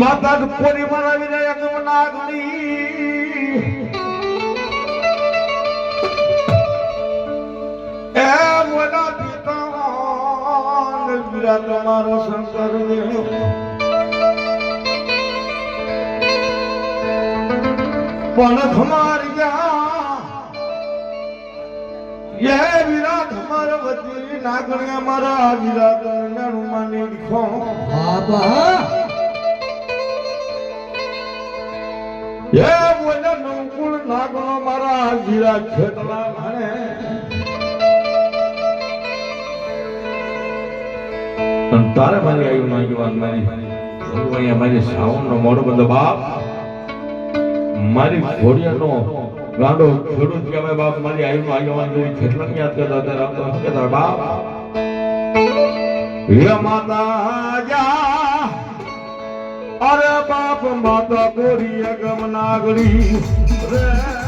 માતા કોરી મનાવી રહ્યા ગમ નાગણી. એ મોલા પિતા વિરા તમારો શંકર દેવ પણ ગયા. એ વિરાટ અમારા વતી નાગણિયા મારા વિરાટ નાનું માની બાબા નાગણો મારા જીરા ખેતલા માણે તારે મારી આયુ માંગીવાન મારી. અહીંયા મારી સાવનનો મોડો બંધો, બાપ. મારી ઘોડિયાનો ગાંડો ખેડૂત કહેવાય બાપ, મારી આયુનો આગેવાન જોઈ ખેતલાને યાદ કરતા હતા? રામ તો શું કહેતા બાપ? હે માતા જા. અરે બાપ, માતા ગોરી અગમ નાગરી correr.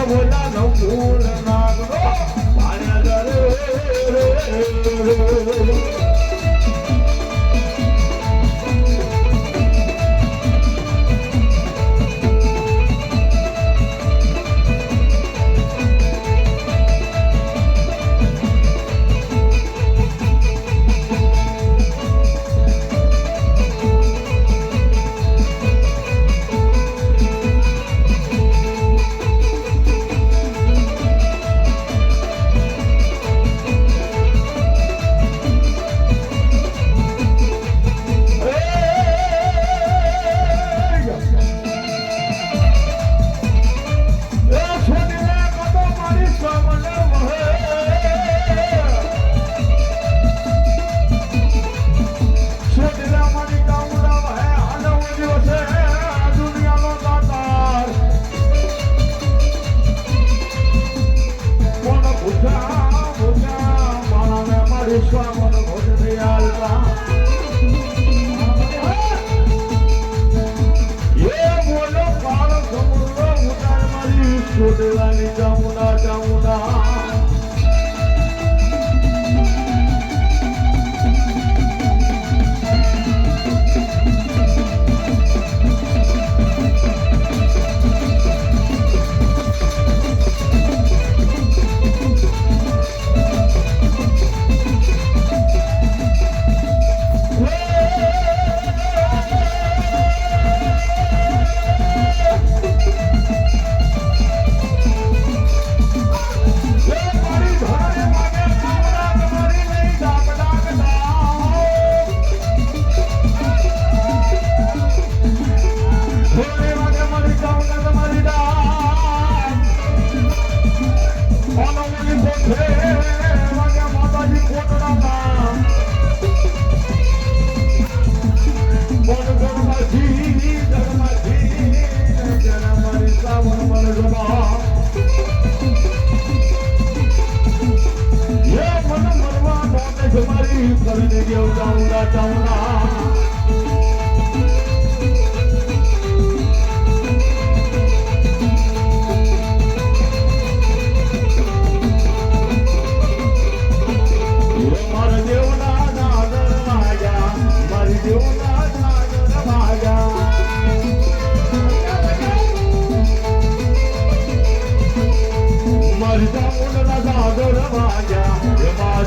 એ બોલા નવકુળ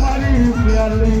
મારી